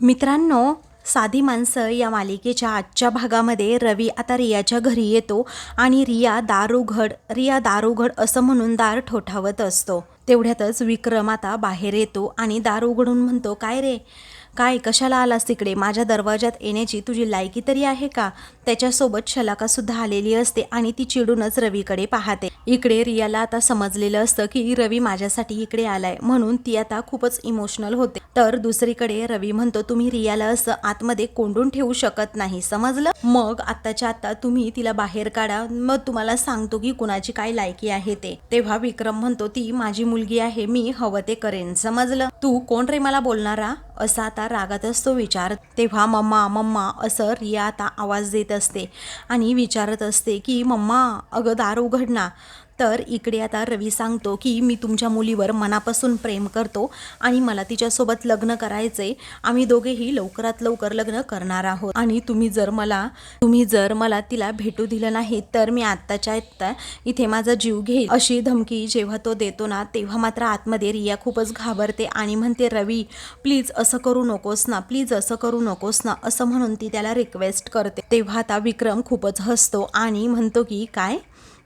मित्रांनो साधी माणसं या मालिकेच्या आजच्या भागामध्ये रवी आता रियाच्या घरी येतो आणि रिया दारुघड रिया दारुघड असं म्हणून दार ठोठावत असतो. तेवढ्यातच विक्रम आता बाहेर येतो आणि दार उघडून म्हणतो काय रे काय कशाला आलास तिकडे? माझ्या दरवाजात येण्याची तुझी लायकी तरी आहे का? त्याच्यासोबत शलाका सुद्धा आलेली असते आणि ती चिडूनच रवीकडे पाहते. इकडे रियाला आता समजलेलं असतं की रवी माझ्यासाठी इकडे आलाय म्हणून ती आता खूपच इमोशनल होते. तर दुसरीकडे रवी म्हणतो तुम्ही रियाला असं आतमध्ये कोंडून ठेवू शकत नाही समजलं? मग आत्ताच्या आता तुम्ही तिला बाहेर काढा. मग तुम्हाला सांगतो की कुणाची काय लायकी आहे ते. तेव्हा विक्रम म्हणतो ती माझी मुलगी आहे मी हवं ते करेन समजलं? तू कोण रे मला बोलणारा? असा आता रागातच तो विचार. तेव्हा मम्मा मम्मा असं रिया आता आवाज देत असते आणि विचारत असते की मम्मा अगं दार उघड ना. तर इकडे आता रवी सांगतो की मी तुमच्या मुलीवर मनापासून प्रेम करतो आणि मला तिच्यासोबत लग्न करायचंय. आम्ही दोघेही लवकरात लवकर लग्न करणार आहोत. आणि तुम्ही जर मला तुम्ही जर मला तिला भेटू दिलं नाही तर मी आत्ताच्या आत्ता इथे माझा जीव घेईल. अशी धमकी जेव्हा तो देतो ना तेव्हा मात्र आतमध्ये रिया खूपच घाबरते आणि म्हणते रवी प्लीज असं करू नकोस ना प्लीज असं करू नकोस ना असं म्हणून ती त्याला रिक्वेस्ट करते. तेव्हा आता विक्रम खूपच हसतो आणि म्हणतो की काय?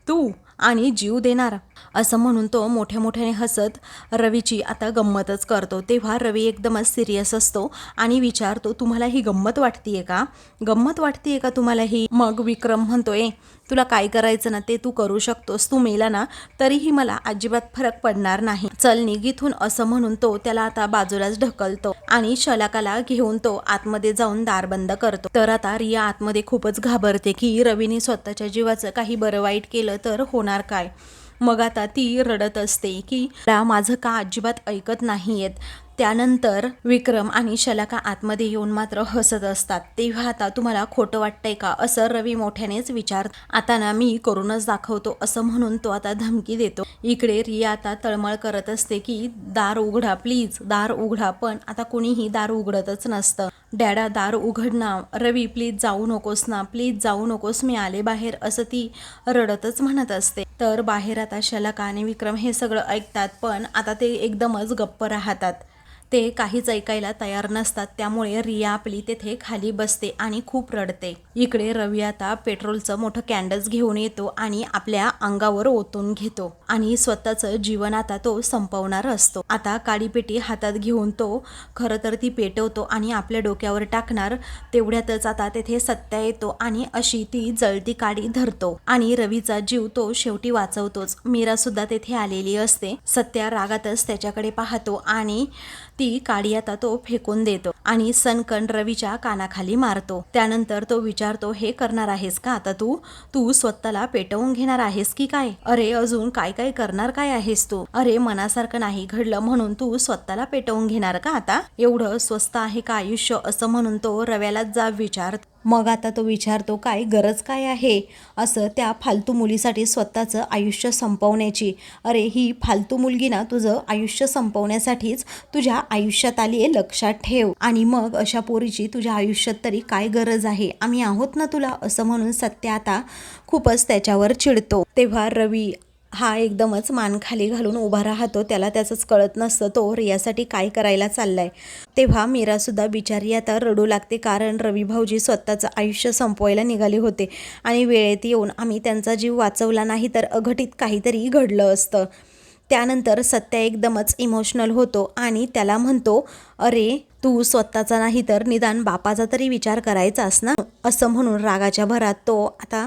तू आणि जीव देणारा. असं म्हणून तो मोठ्या मोठ्याने हसत रवीची आता गंमतच करतो. तेव्हा रवी एकदमच सिरियस असतो आणि विचारतो तुम्हाला ही गंमत वाटतीये का? गंमत वाटतीये का तुम्हाला ही? मग विक्रम म्हणतोय तुला काय करायचं ना ते तू करू शकतोस. तू मेला ना तरीही मला अजिबात फरक पडणार नाही. चल निघिथून असं म्हणून तो त्याला आता बाजूलाच ढकलतो आणि शलाकाला घेऊन तो आतमध्ये जाऊन दार बंद करतो. तर आता रिया आतमध्ये खूपच घाबरते की रवीने स्वतःच्या जीवाचं काही बरं वाईट केलं तर होणार काय? मग आता ती रडत असते की माझं का अजिबात ऐकत नाहीयेत? त्यानंतर विक्रम आणि शलाका आतमध्ये येऊन मात्र हसत असतात. तेव्हा आता तुम्हाला खोटं वाटतंय का? असं रवी मोठ्यानेच विचार आता ना मी करूनच दाखवतो. असं म्हणून तो आता धमकी देतो. इकडे रिया आता तळमळ करत असते की दार उघडा प्लीज दार उघडा. पण आता कुणीही दार उघडतच नसतं. डॅडा दार उघड ना रवी प्लीज जाऊ नकोस ना प्लीज जाऊ नकोस मी आले बाहेर असं ती रडतच म्हणत असते. तर बाहेर आता शलाका आणि विक्रम हे सगळं ऐकतात पण आता ते एकदमच गप्प राहतात. ते काहीच ऐकायला तयार नसतात. त्यामुळे रिया आपली तेथे खाली बसते आणि खूप रडते. इकडे रवी आता पेट्रोलचं मोठं कॅन्डल्स घेऊन येतो आणि आपल्या अंगावर ओतून घेतो आणि स्वतःचं जीवन आता तो संपवणार असतो. आता काडीपेटी हातात घेऊन तो खरं तर ती पेटवतो आणि आपल्या डोक्यावर टाकणार. तेवढ्यातच आता तेथे सत्या येतो आणि अशी ती जळती काडी धरतो आणि रवीचा जीव तो शेवटी वाचवतोच. मीरा सुद्धा तेथे आलेली असते. सत्या रागातच त्याच्याकडे पाहतो आणि ती काडी आता तो फेकून देतो आणि सनकण रवीच्या कानाखाली मारतो. त्यानंतर तो विचारतो हे करणार आहेस का? आता तू तू स्वतःला पेटवून घेणार आहेस की काय? अरे अजून काय काय करणार काय आहेस तू? अरे मनासारखं नाही घडलं म्हणून तू स्वतःला पेटवून घेणार का आता? एवढं स्वस्त आहे का आयुष्य असं म्हणून तो रव्यालाच जा विचारतो. मग आता तो विचारतो काय गरज काय आहे? असं त्या फालतू मुलीसाठी स्वतःचं आयुष्य संपवण्याची. अरे ही फालतू मुलगी ना तुझं आयुष्य संपवण्यासाठीच तुझ्या आयुष्यात आली आहे लक्षात ठेव. आणि मग अशा पोरीची तुझ्या आयुष्यात तरी काय गरज आहे? आम्ही आहोत ना तुला? असं म्हणून सत्य आता खूपच त्याच्यावर चिडतो. तेव्हा रवी हा एकदमच मान खाली घालून उभा राहतो. त्याला त्याचंच कळत नसतं तो रियासाठी काय करायला चाललाय? तेव्हा मीरासुद्धा बिचारी आता रडू लागते कारण रवी भाऊजी स्वतःचं आयुष्य संपवायला निघाले होते आणि वेळेत येऊन आम्ही त्यांचा जीव वाचवला नाही तर अघटित काहीतरी घडलं असतं. त्यानंतर सत्या एकदमच इमोशनल होतो आणि त्याला म्हणतो अरे तू स्वतःचा नाही तर निदान बापाचा तरी विचार करायचास ना? असं म्हणून रागाच्या भरात तो आता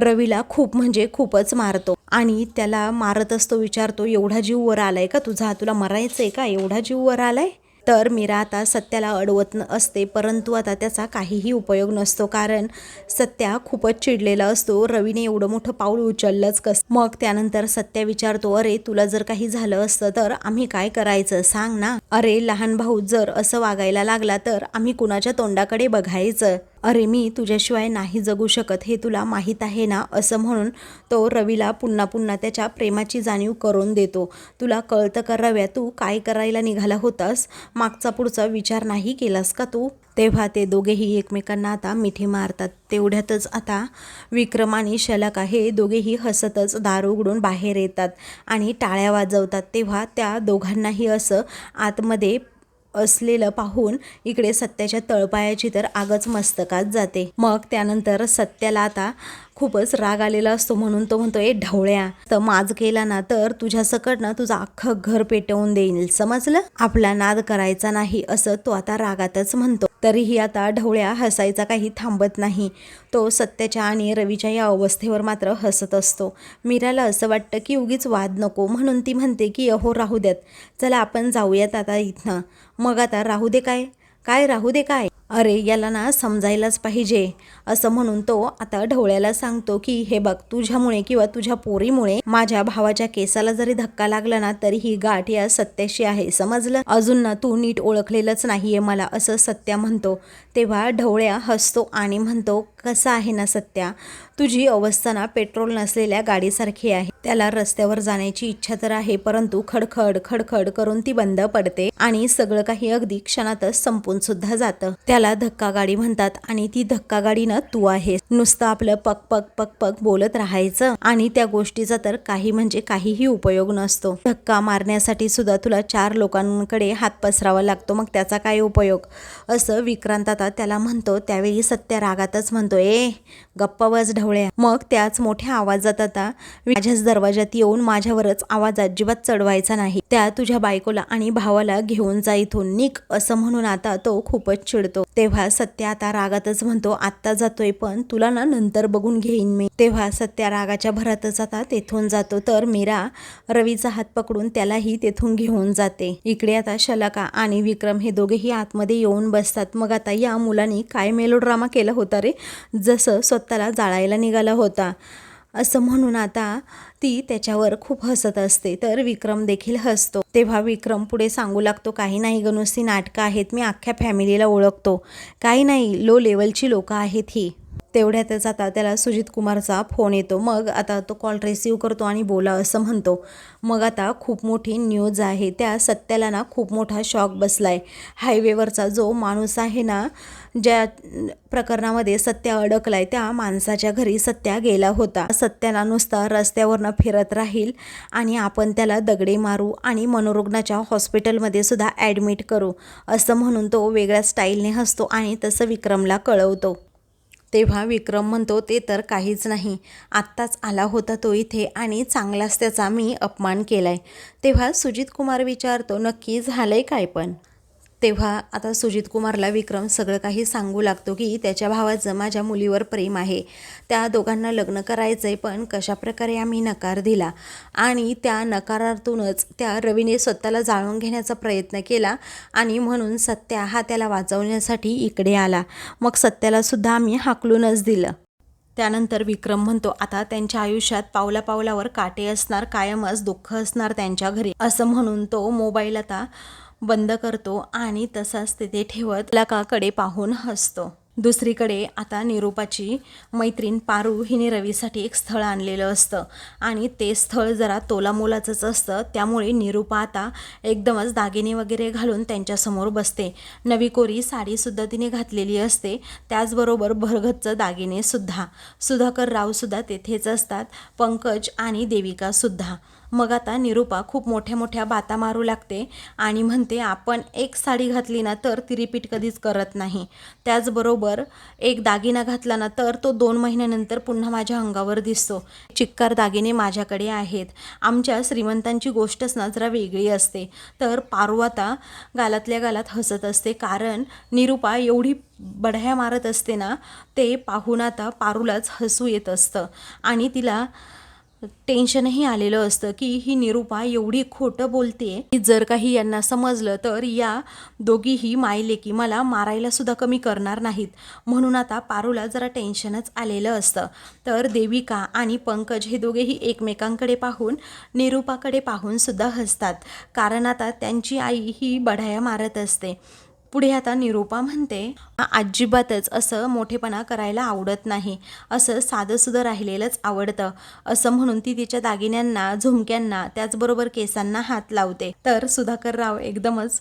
रवीला खूप म्हणजे खूपच मारतो. आणि त्याला मारत असतो विचारतो एवढा जीव वर आलाय का तुझा? तुला आहे का? एवढा जीव वर आलाय? तर मीरा आता सत्याला अडवत न असते परंतु आता त्याचा काहीही उपयोग नसतो कारण सत्या खूपच चिडलेला असतो. रवीने एवढं मोठं पाऊल उचललंच कस? मग त्यानंतर सत्या विचारतो अरे तुला जर काही झालं असतं तर आम्ही काय करायचं? सांग ना. अरे लहान भाऊ जर असं वागायला लागला तर आम्ही कुणाच्या तोंडाकडे बघायचं? अरे मी तुझ्याशिवाय नाही जगू शकत हे तुला माहीत आहे ना? असं म्हणून तो रवीला पुन्हा पुन्हा त्याच्या प्रेमाची जाणीव करून देतो. तुला कळतं का रव्या तू काय करायला निघाला होतास? मागचा पुढचा विचार नाही केलास का तू? तेव्हा ते दोघेही एकमेकांना आता मिठी मारतात. तेवढ्यातच आता विक्रम आणि शलक हे दोघेही हसतच दार उघडून बाहेर येतात आणि टाळ्या वाजवतात. तेव्हा त्या दोघांनाही असं आतमध्ये असलेलं पाहून इकडे सत्याच्या तळपायाची तर आगच मस्तकात जाते. मग त्यानंतर सत्याला आता खूपच राग आलेला असतो म्हणून तो म्हणतो ए ढवळ्या तर माज केला ना तर तुझ्या सकट ना तुझं अख्खं घर पेटवून देईल. समजलं? आपला नाद करायचा नाही असं तो आता रागातच म्हणतो. तरीही आता ढवळ्या हसायचा काही थांबत नाही. तो सत्याच्या आणि रवीच्या या अवस्थेवर मात्र हसत असतो. मीराला असं वाटतं की उगीच वाद नको. म्हणून ती म्हणते की अहो राहू द्यात. चला आपण जाऊयात आता इथनं. मग आता राहू दे काय? काय राहू दे काय? अरे याला ना समजायलाच पाहिजे. असं म्हणून तो आता ढवळ्याला सांगतो की हे बघ तुझ्यामुळे किंवा तुझ्या पोरीमुळे माझ्या भावाच्या केसाला जरी धक्का लागला ना तरी ही गाठ या सत्याशी आहे समजलं? अजून ना तू नीट ओळखलेलंच नाहीये मला असं सत्या म्हणतो. तेव्हा ढवळ्या हसतो आणि म्हणतो कसं आहे ना सत्या? तुझी अवस्था ना पेट्रोल नसलेल्या गाडीसारखी आहे. त्याला रस्त्यावर जाण्याची इच्छा तर आहे परंतु खडखड खडखड करून ती बंद पडते आणि सगळं काही अगदी क्षणातच संपून सुद्धा जातं. त्याला धक्का गाडी म्हणतात आणि ती धक्का गाडी ना तू आहेस. नुसतं आपलं पक पक पक पक बोलत राहायचं आणि त्या गोष्टीचा तर काही म्हणजे काहीही उपयोग नसतो. धक्का मारण्यासाठी सुद्धा तुला चार लोकांकडे हात पसरावा लागतो मग त्याचा काय उपयोग? असं विक्रांत आता त्याला म्हणतो. त्यावेळी सत्य रागातच म्हणतो. ए गप्प बस ढवळ्या. मग त्याच मोठ्या आवाजात आता माझ्याच दरवाजात येऊन माझ्यावरच आवाज अजिबात चढवायचा नाही. त्या तुझ्या बायकोला आणि भावाला घेऊन जा इथून निक असं म्हणून आता तो खूपच चिडतो. तेव्हा सत्य आता रागातच म्हणतो आत्ता जातोय पण तुला ना नंतर बघून घेईन मी. तेव्हा सत्या रागाच्या भरातच आता तेथून जातो तर मीरा रवीचा हात पकडून त्यालाही तेथून घेऊन जाते. इकडे आता शलाका आणि विक्रम हे दोघेही आतमध्ये येऊन बसतात. मग आता या मुलांनी काय मेलोड्रामा केला होता रे? जसं स्वतःला जाळायला निघाला होता. असं म्हणून आता ती त्याच्यावर खूप हसत असते. तर विक्रम देखील हसतो. तेव्हा विक्रम पुढे सांगू लागतो काही नाही ग नाटकं आहेत. मी अख्ख्या फॅमिलीला ओळखतो. काही नाही. लो लेवलची लोकं आहेत ही. तेवढ्यातच आता त्याला सुजित कुमारचा फोन येतो. मग आता तो कॉल रिसीव्ह करतो आणि बोला असं म्हणतो. मग आता खूप मोठी न्यूज आहे. त्या सत्याला ना खूप मोठा शॉक बसला आहे हायवेवरचा जो माणूस आहे ना ज्या प्रकरणामध्ये सत्या अडकलाय त्या माणसाच्या घरी सत्या गेला होता. सत्याला नुसता रस्त्यावरनं फिरत राहील आणि आपण त्याला दगडे मारू आणि मनोरुग्णाच्या हॉस्पिटलमध्ये सुद्धा ॲडमिट करू असं म्हणून तो वेगळ्या स्टाईलने हसतो आणि तसं विक्रमला कळवतो. तेव्हा विक्रम म्हणतो ते तर काहीच नाही. आत्ताच आला होता तो इथे आणि चांगलाच त्याचा मी अपमान केला आहे तेव्हा सुजित कुमार विचारतो नक्की झालं आहे काय पण? तेव्हा आता सुजित कुमारला विक्रम सगळं काही सांगू लागतो की त्याच्या भावाचं माझ्या मुलीवर प्रेम आहे. त्या दोघांना लग्न करायचं आहे पण कशाप्रकारे आम्ही नकार दिला? आणि त्या नकारातूनच त्या रवीने स्वतःला जाळून घेण्याचा प्रयत्न केला आणि म्हणून सत्या हा त्याला वाचवण्यासाठी इकडे आला. मग सत्यालासुद्धा आम्ही हाकलूनच दिलं. त्यानंतर विक्रम म्हणतो आता त्यांच्या आयुष्यात पावला पावलावर काटे असणार कायमच दुःख असणार त्यांच्या घरी. असं म्हणून तो मोबाईल आता बंद करतो आणि तसाच तिथे ठेवत लकाकडे पाहून हसतो. दुसरीकडे आता निरूपाची मैत्रीण पारू हिने रवीसाठी एक स्थळ आणलेलं असतं आणि ते स्थळ जरा तोलामोलाचंच असतं. त्यामुळे निरूपा आता एकदमच दागिने वगैरे घालून त्यांच्यासमोर बसते. नवी कोरी साडीसुद्धा तिने घातलेली असते. त्याचबरोबर भरगतचं दागिनेसुद्धा सुधाकर रावसुद्धा तेथेच असतात. पंकज आणि देविकासुद्धा मग आता निरूपा खूप मोठ्या मोठ्या बाता मारू लागते आणि म्हणते आपण एक साडी घातली ना तर ती रिपीट कधीच करत नाही. त्याचबरोबर एक दागिना घातला ना तर तो दोन महिन्यानंतर पुन्हा माझ्या अंगावर दिसतो. चिक्कार दागिने माझ्याकडे आहेत. आमच्या श्रीमंतांची गोष्टच ना जरा वेगळी असते. तर पारू आता गालातल्या गालात हसत असते. कारण निरूपा एवढी बढ्या मारत असते ना ते पाहून आता पारूलाच हसू येत असतं. आणि तिला टेन्शनही आलेलं असतं की ही निरूपा एवढी खोटं बोलते की जर काही यांना समजलं तर या दोघीही मायलेकी मला मारायला सुद्धा कमी करणार नाहीत. म्हणून आता पारूला जरा टेन्शनच आलेलं असतं. तर देविका आणि पंकज हे दोघेही एकमेकांकडे पाहून निरूपाकडे पाहून सुद्धा हसतात. कारण आता त्यांची आई ही बढाया मारत असते. पुढे आता निरूपा म्हणते अजिबातच असं मोठेपणा करायला आवडत नाही. असं साधंसुधं राहिलेलंच आवडतं असं म्हणून ती तिच्या दागिन्यांना झुमक्यांना त्याचबरोबर केसांना हात लावते. तर सुधाकर राव एकदमच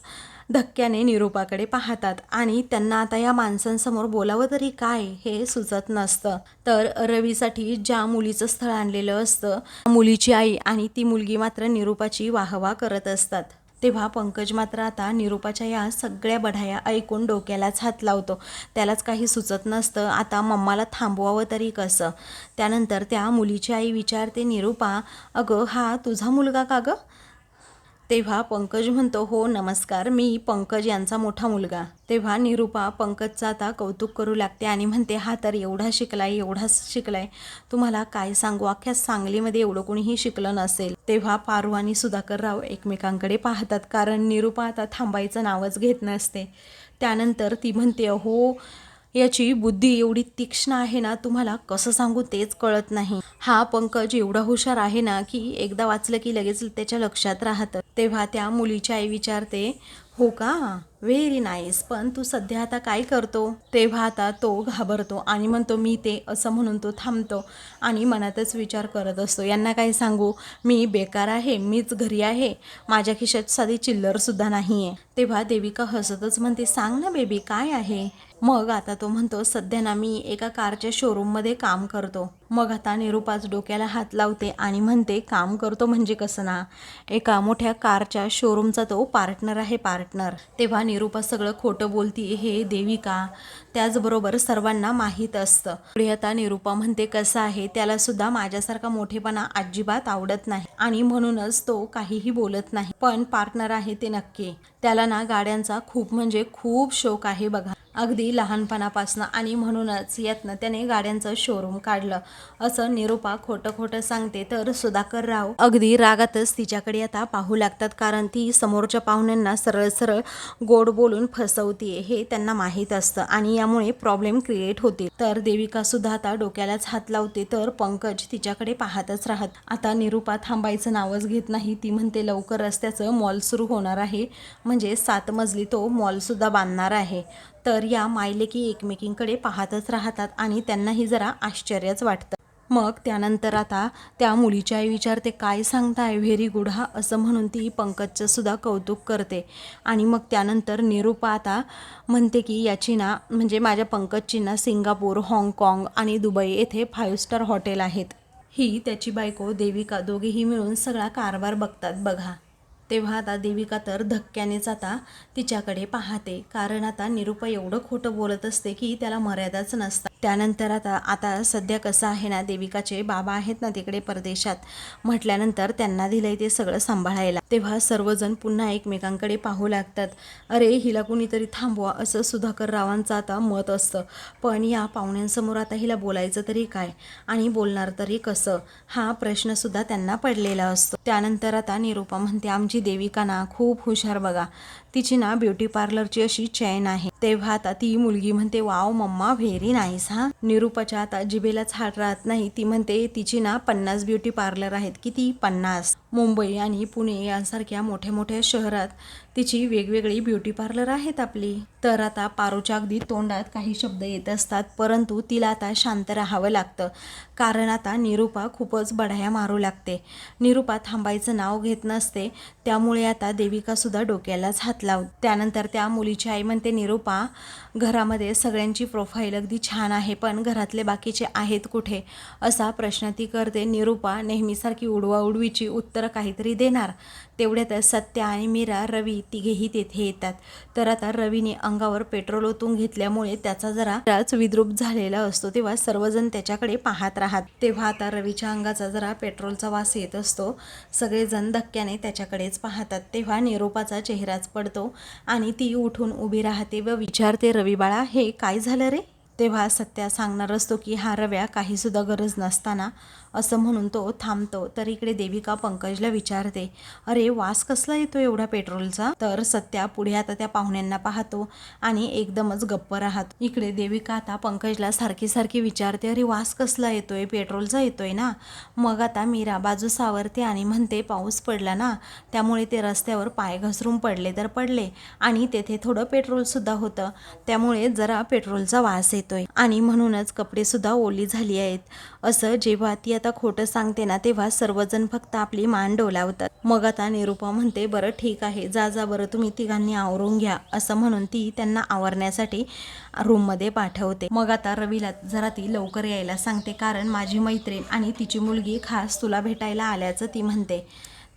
धक्क्याने निरूपाकडे पाहतात आणि त्यांना आता या माणसांसमोर बोलावं तरी काय हे सुचत नसतं. तर रवीसाठी ज्या मुलीचं स्थळ आणलेलं असतं मुलीची आई आणि ती मुलगी मात्र निरूपाची वाहवा करत असतात. तेव्हा पंकज मात्र आता निरूपाच्या या सगळ्या बढाया ऐकून डोक्यालाच हात लावतो. त्यालाच काही सुचत नसतं. आता मम्माला थांबवावं तरी कसं? त्यानंतर त्या मुलीची आई विचारते निरूपा अगं हा तुझा मुलगा का गं? तेव्हा पंकज म्हणतो हो नमस्कार मी पंकज यांचा मोठा मुलगा. तेव्हा निरूपा पंकजचं आता कौतुक करू लागते आणि म्हणते हा तर एवढा शिकलाय एवढा शिकलाय. तुम्हाला काय सांगू? अख्ख्या सांगलीमध्ये एवढं कोणीही शिकलं नसेल. तेव्हा पारू आणि सुधाकर राव एकमेकांकडे पाहतात कारण निरूपा आता थांबायचं नावच घेत नसते. त्यानंतर ती म्हणते हो याची बुद्धी एवढी तीक्ष्ण आहे ना तुम्हाला कसं सांगू तेच कळत नाही. हा पंकज एवढा हुशार आहे ना की एकदा वाचलं की लगेच त्याच्या लक्षात राहतं. तेव्हा त्या मुलीची आई विचारते हो का? व्हेरी नाईस पण तू सध्या आता काय करतो? तेव्हा आता तो घाबरतो आणि म्हणतो मी ते असं म्हणून तो थांबतो आणि मनातच विचार करत असतो. यांना काय सांगू? मी बेकार आहे. मीच घरी आहे. माझ्या खिशात साधी चिल्लरसुद्धा नाही आहे तेव्हा देविका हसतच म्हणते सांग ना बेबी काय आहे? मग आता तो म्हणतो सध्या ना मी एका कारच्या शोरूममध्ये काम करतो. मग आता निरूपाच डोक्याला हात लावते आणि म्हणते काम करतो म्हणजे कसं ना? एका मोठ्या कारच्या शोरूमचा तो पार्टनर आहे पार्टनर तेव्हा निरूपा सगळं खोटं बोलती हे देविका. त्याचबरोबर सर्वांना माहीत असतं. पुढे आता निरूपा म्हणते कसं आहे? त्याला सुद्धा माझ्यासारखा मोठेपणा अजिबात आवडत नाही आणि म्हणूनच तो काहीही बोलत नाही. पण पार्टनर आहे ते नक्की. त्याला ना गाड्यांचा खूप म्हणजे खूप शौक आहे बघा. अगदी लहानपणापासनं आणि म्हणूनच यातनं त्याने गाड्यांचं शोरूम काढलं. असं निरूपा खोटं खोटं सांगते तर सुधाकर राव अगदी रागातच तिच्याकडे आता पाहू लागतात कारण ती समोरच्या पाहुण्यांना सरळ सरळ गोड बोलून फसवतीये हे त्यांना माहीत असतं आणि यामुळे प्रॉब्लेम क्रिएट होते तर देविका सुद्धा आता डोक्यालाच हात लावते तर पंकज तिच्याकडे पाहतच राहत. आता निरूपा थांबायचं नावच घेत नाही. ती म्हणते लवकर रस्त्याचं मॉल सुरू होणार आहे. म्हणजे सात मजली तो मॉलसुद्धा बांधणार आहे. तर या मायलेकी एकमेकींकडे पाहतच राहतात आणि त्यांनाही जरा आश्चर्यच वाटतं. मग त्यानंतर आता त्या मुलीच्या आई विचारते काय सांगताय व्हेरी गुड हा? असं म्हणून ती पंकजचं सुद्धा कौतुक करते. आणि मग त्यानंतर निरूपा आता म्हणते की याची ना म्हणजे माझ्या पंकजची ना सिंगापूर हाँगकाँग आणि दुबई येथे फाईव्ह स्टार हॉटेल आहेत. ही त्याची बायको देविका दोघेही मिळून सगळा कारभार बघतात बघा. तेव्हा आता देविका तर धक्क्यानेच आता तिच्याकडे पाहते. कारण आता निरुपा एवढं खोटं बोलत असते की त्याला मर्यादाच नसतात त्यानंतर आता आता सध्या कसं आहे ना देविकाचे बाबा आहेत ना तिकडे परदेशात. म्हटल्यानंतर त्यांना दिलंय ते सगळं सांभाळायला. तेव्हा सर्वजण पुन्हा एकमेकांकडे पाहू लागतात. अरे हिला कुणीतरी थांबवा असं सुधाकर रावांचं आता मत असतं. पण या पाहुण्यांसमोर आता हिला बोलायचं तरी काय? आणि बोलणार तरी कसं? हा प्रश्नसुद्धा त्यांना पडलेला असतो. त्यानंतर आता निरूपा म्हणते आमची देविका ना खूप हुशार बघा. तिची ना ब्युटी पार्लरची अशी चैन आहे. तेव्हा आता ती मुलगी म्हणते वाव मम्मा व्हेरी नाईस हा. निरूपाच्या आता जिभेलाच हात राहत नाही. ती म्हणते तिची ना पन्नास ब्युटी पार्लर आहेत किती? पन्नास. मुंबई आणि पुणे यांसारख्या मोठ्या मोठ्या शहरात तिची वेगवेगळी ब्युटी पार्लर आहेत आपली. तर आता पारोच्या अगदी तोंडात काही शब्द येत असतात परंतु तिला आता शांत राहावं लागतं. कारण आता निरूपा खूपच बढाया मारू लागते. निरूपा थांबायचं नाव घेत नसते. त्यामुळे आता देविकासुद्धा डोक्यालाच हात लाव त्यानंतर त्या मुलीची आई म्हणते निरूपा घरामध्ये सगळ्यांची प्रोफाईल अगदी छान आहे पण घरातले बाकीचे आहेत कुठे? असा प्रश्न ती करते. निरूपा नेहमीसारखी उडवा उडवीची उत्तरं काहीतरी देणार. तेवढ्यातच सत्या आणि मीरा रवी तिघेही तेथे येतात. तर आता रवीने अंगावर पेट्रोल ओतून घेतल्यामुळे त्याचा जराच विद्रूप झालेला असतो. तेव्हा सर्वजण त्याच्याकडे पाहत राहत. तेव्हा आता रवीच्या अंगाचा जरा पेट्रोलचा वास येत असतो. सगळेजण धक्क्याने त्याच्याकडेच पाहतात. तेव्हा निरूपाचा चेहराच पडतो आणि ती उठून उभी राहते व विचारते रवी बाळा हे काय झालं रे? तेव्हा सत्या सांगणार असतो की हा रव्या काहीसुद्धा गरज नसताना असं म्हणून तो थांबतो. तर इकडे देविका पंकजला विचारते अरे वास कसला येतो एवढा पेट्रोलचा? तर सत्या पुढे आता त्या पाहुण्यांना पाहतो आणि एकदमच गप्प राहतो. इकडे देविका आता पंकजला सारखी सारखी विचारते अरे वास कसला येतोय? पेट्रोलचा येतोय ना? मग आता मीरा बाजू सावरते आणि म्हणते पाऊस पडला ना त्यामुळे ते रस्त्यावर पाय घसरून पडले तर पडले आणि तेथे थोडं पेट्रोलसुद्धा होतं. त्यामुळे जरा पेट्रोलचा वास येतोय आणि म्हणूनच कपडेसुद्धा ओली झाली आहेत. असं जेव्हा ती आता खोटं सांगते ना तेव्हा सर्वजण फक्त आपली मान डोलावतात. मग आता निरूपा म्हणते बरं ठीक आहे. जा जा बरं तुम्ही तिघांनी आवरून घ्या. असं म्हणून ती त्यांना आवरण्यासाठी रूममध्ये पाठवते. मग आता रवीला जरा ती लवकर यायला सांगते कारण माझी मैत्रीण आणि तिची मुलगी खास तुला भेटायला आल्याचं ती म्हणते.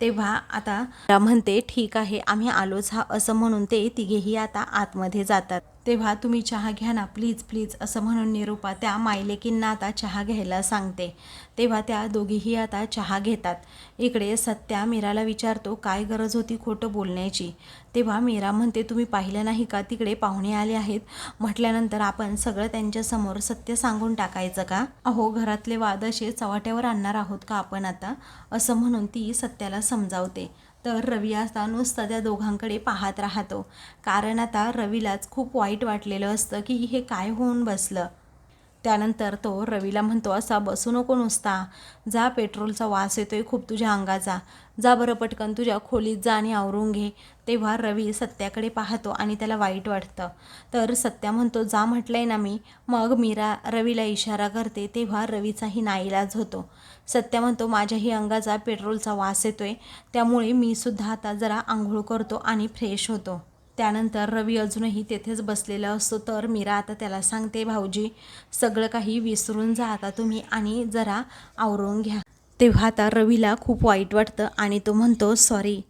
तेव्हा आता म्हणते ठीक आहे आम्ही आलोच हा असं म्हणून ते तिघेही आता आतमध्ये जातात. तेव्हा तुम्ही चहा घ्या ना प्लीज प्लीज असं म्हणून निरूपा त्या मायलेकींना आता चहा घ्यायला सांगते. तेव्हा त्या दोघीही आता चहा घेतात. इकडे सत्या मीराला विचारतो काय गरज होती खोटं बोलण्याची? तेव्हा मीरा म्हणते तुम्ही पाहिलं नाही का? तिकडे पाहुणे आले आहेत. म्हटल्यानंतर आपण सगळं त्यांच्यासमोर सत्य सांगून टाकायचं का? अहो घरातले वाद असे चव्हाट्यावर आणणार आहोत का आपण आता? असं म्हणून ती सत्याला समजावते. तर रवी आता नुसतं त्या दोघांकडे पाहत राहतो. कारण आता रवीलाच खूप वाईट वाटलेलं असतं की हे काय होऊन बसलं. त्यानंतर तो रवीला म्हणतो असा बसू नको नुसता. जा पेट्रोलचा वास येतोय खूप तुझ्या अंगाचा. जा बरं पटकन तुझ्या खोलीत जा आणि आवरून घे. तेव्हा रवी सत्याकडे पाहतो आणि त्याला वाईट वाटतं. तर सत्या म्हणतो जा म्हटलंय ना मी. मग मीरा रवीला इशारा करते. तेव्हा रवीचाही नाईलाज होतो. सत्या म्हणतो माझ्याही अंगाचा पेट्रोलचा वास येतोय. त्यामुळे मी सुद्धा आता जरा आंघोळ करतो आणि फ्रेश होतो. त्यानंतर रवी अजूनही तेथेच बसलेला असतो. तर मीरा आता त्याला सांगते भाऊजी सगळं काही विसरून जा आता तुम्ही आणि जरा आवरून घ्या. तेव्हा आता रवीला खूप वाईट वाटतं आणि तो म्हणतो सॉरी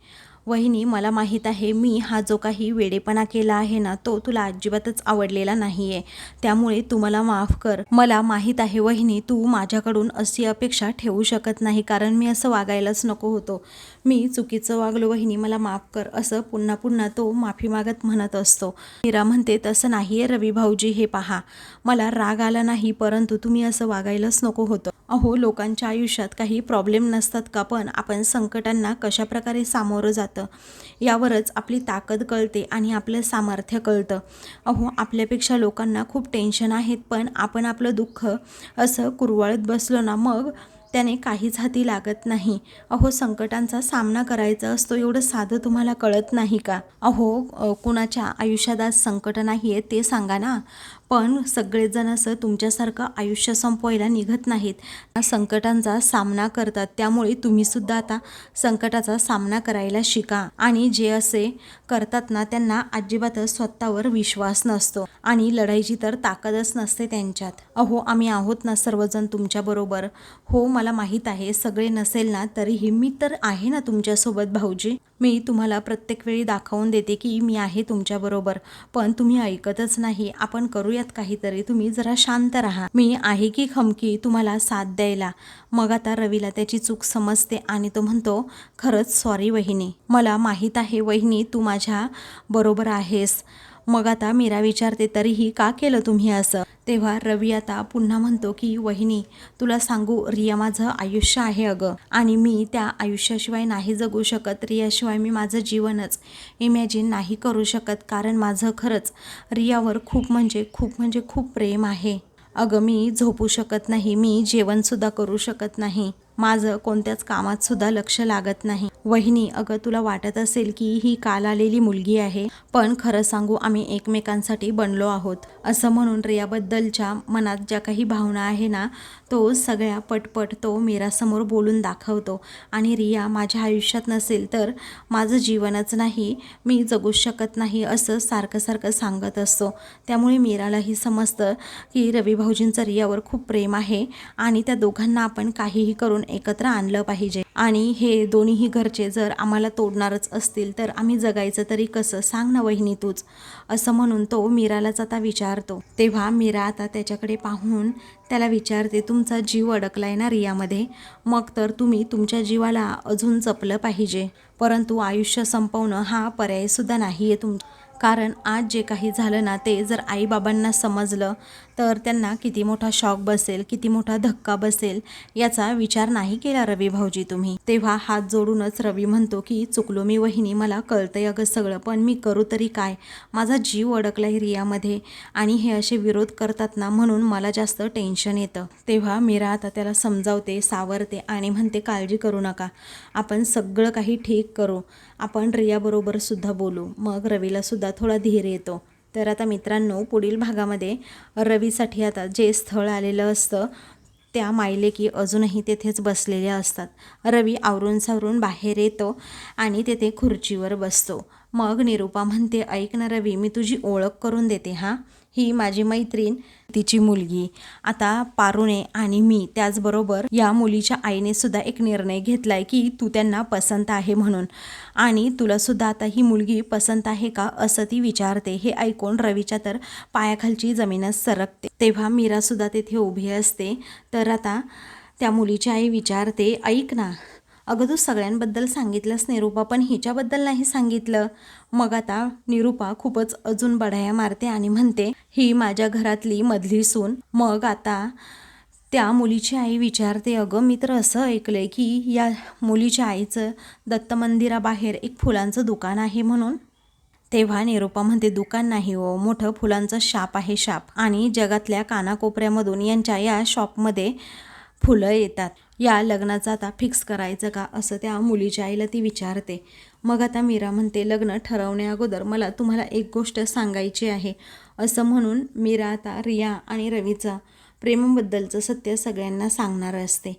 वहिनी मला माहीत आहे मी हा जो काही वेडेपणा केला आहे ना तो तुला अजिबातच आवडलेला नाही आहे त्यामुळे तू मला माफ कर. मला माहीत आहे वहिनी तू माझ्याकडून अशी अपेक्षा ठेवू शकत नाही कारण मी असं वागायलाच नको होतो. मी चुकीचं वागलो वहिनी मला माफ कर असं पुन्हा पुन्हा तो माफी मागत म्हणत असतो. मीरा म्हणते तसं नाही आहे रवी भाऊजी हे पहा. मला राग आला नाही परंतु तुम्ही असं वागायलाच नको होतं. अहो लोकांच्या आयुष्यात काही प्रॉब्लेम नसतात का पण आपण संकटांना कशाप्रकारे सामोरं जातं? यावरच आपली ताकद कळते आणि आपलं सामर्थ्य कळतं. अहो आपल्यापेक्षा लोकांना खूप टेन्शन आहेत पण आपण आपलं दुःख असं कुरवाळत बसलो ना मग त्याने काहीच हाती लागत नाही. अहो संकटांचा सामना करायचा असतो एवढं साधं तुम्हाला कळत नाही का? अहो कुणाच्या आयुष्यात आज संकट नाही आहे ते सांगा ना. पण सगळेजण असं तुमच्यासारखं आयुष्य संपवायला निघत नाहीत. संकटांचा सामना करतात त्यामुळे तुम्हीसुद्धा आता संकटाचा सामना करायला शिका. आणि जे असे करतात ना त्यांना अजिबातच स्वतःवर विश्वास नसतो. आणि लढाईची तर ताकदच नसते त्यांच्यात. अहो आम्ही आहोत ना सर्वजण तुमच्याबरोबर हो मला माहीत आहे सगळे नसेल ना तरीही मी तर आहे ना तुमच्यासोबत भाऊजी. मी तुम्हाला प्रत्येक वेळी दाखवून देते की मी आहे तुमच्याबरोबर पण तुम्ही ऐकतच नाही. आपण करूयात काहीतरी. तुम्ही जरा शांत राहा. मी आहे की खमकी तुम्हाला साथ द्यायला. मग आता रवीला त्याची चूक समजते आणि तो म्हणतो खरंच सॉरी वहिनी. मला माहीत आहे वहिनी तू माझ्या बरोबर आहेस. मग आता मीरा विचारते तरीही का केलं तुम्ही असं? तेव्हा रवी आता पुन्हा म्हणतो की वहिनी तुला सांगू रिया माझं आयुष्य आहे अगं. आणि मी त्या आयुष्याशिवाय नाही जगू शकत. रियाशिवाय मी माझं जीवनच इमॅजिन नाही करू शकत. कारण माझं खरंच रियावर खूप म्हणजे खूप म्हणजे खूप प्रेम आहे. अगं मी झोपू शकत नाही. मी जेवणसुद्धा करू शकत नाही. माझं कोणत्याच कामात सुद्धा लक्ष लागत नाही. वहिनी अगं तुला वाटत असेल की ही काल आलेली मुलगी आहे पण खरं सांगू आम्ही एकमेकांसाठी बनलो आहोत. असं म्हणून रियाबद्दलच्या मनात ज्या काही भावना आहे ना तो सगळ्या पटपट तो मीरासमोर बोलून दाखवतो. आणि रिया माझ्या आयुष्यात नसेल तर माझं जीवनच नाही मी जगूच शकत नाही असं सारखं सारखं सांगत असतो. त्यामुळे मीरालाही समजतं की रवी भाऊजींचं रियावर खूप प्रेम आहे आणि त्या दोघांना आपण काहीही करून एकत्र आणलं पाहिजे. आणि हे दोन्हीही घरचे जर आम्हाला तोडणारच असतील तर आम्ही जगायचं तरी कसं? सांग ना वहिनी तूच. असं म्हणून तो मीरालाच आता विचारतो. तेव्हा मीरा आता त्याच्याकडे पाहून त्याला विचारते तुमचा जीव अडकलाय ना रियामध्ये? मग तर तुम्ही तुमच्या जीवाला अजून जपलं पाहिजे. परंतु आयुष्य संपवणं हा पर्यायसुद्धा नाही आहे तुम कारण आज जे काही झालं ना ते जर आईबाबांना समजलं तर त्यांना किती मोठा शॉक बसेल किती मोठा धक्का बसेल याचा विचार नाही केला रवी भाऊजी तुम्ही. तेव्हा हात जोडूनच रवी म्हणतो की चुकलो मी वहिनी मला कळतंय अगं सगळं पण मी करू तरी काय? माझा जीव अडकलाय रियामध्ये आणि हे असे विरोध करतात ना म्हणून मला जास्त टेन्शन येतं. तेव्हा मीरा आता त्याला समजावते सावरते आणि म्हणते काळजी करू नका. आपण सगळं काही ठीक करू. आपण रियाबरोबर सुद्धा बोलू. मग रवीला सुद्धा थोडा धीर येतो. तर आता मित्रांनो पुढील भागामध्ये रवीसाठी आता जे स्थळ आलेलं असतं त्या मायलेकी अजूनही तेथेच बसलेल्या असतात. रवी आवरून सावरून बाहेर येतो आणि तेथे खुर्चीवर बसतो. मग निरूपा म्हणते ऐक ना रवी मी तुझी ओळख करून देते हां? ही माझी मैत्रीण तिची मुलगी. आता पारुणे आणि मी त्याचबरोबर या मुलीच्या आईने सुद्धा एक निर्णय घेतलाय की तू त्यांना पसंत आहे म्हणून. आणि तुला सुद्धा आता ही मुलगी पसंत आहे का असं ती विचारते हे ऐकून रवीच्या तर पायाखालची जमीनच सरकते. तेव्हा मीरा सुद्धा उभी असते. तर आता त्या मुलीची आई विचारते ऐक ना अगं तू सगळ्यांबद्दल सांगितलंस निरूपा पण हिच्याबद्दल नाही सांगितलं. मग आता निरूपा खूपच अजून बढाया मारते आणि म्हणते ही माझ्या घरातली मधली सून. मग आता त्या मुलीची आई विचारते अगं मी तर असं ऐकलंय की या मुलीच्या आईचं दत्त मंदिराबाहेर एक फुलांचं दुकान आहे म्हणून? तेव्हा निरूपा म्हणते दुकान नाही हो मोठं फुलांचं शाप आहे शाप आणि जगातल्या कानाकोपऱ्यामधून यांच्या या शॉपमध्ये फुलं येतात. या लग्नाचं आता फिक्स करायचं का? असं त्या मुलीच्या आईला ती विचारते. मग आता मीरा म्हणते लग्न ठरवण्या अगोदर मला तुम्हाला एक गोष्ट सांगायची आहे. असं म्हणून मीरा आता रिया आणि रवीचा प्रेमाबद्दलचं सत्य सगळ्यांना सांगणार असते.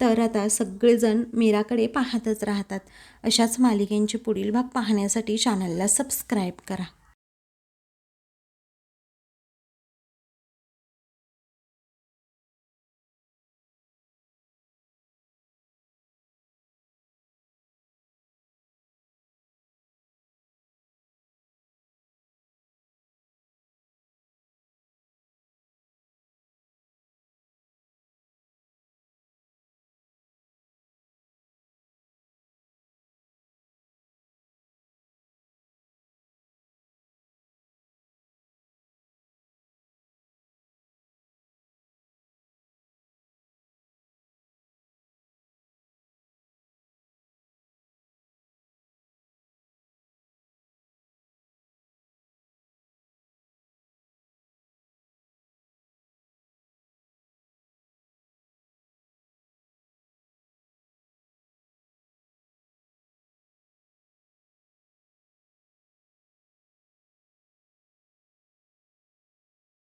तर आता सगळेजण मीराकडे पाहतच राहतात. अशाच मालिकेंचे पुढील भाग पाहण्यासाठी चॅनलला सबस्क्राईब करा.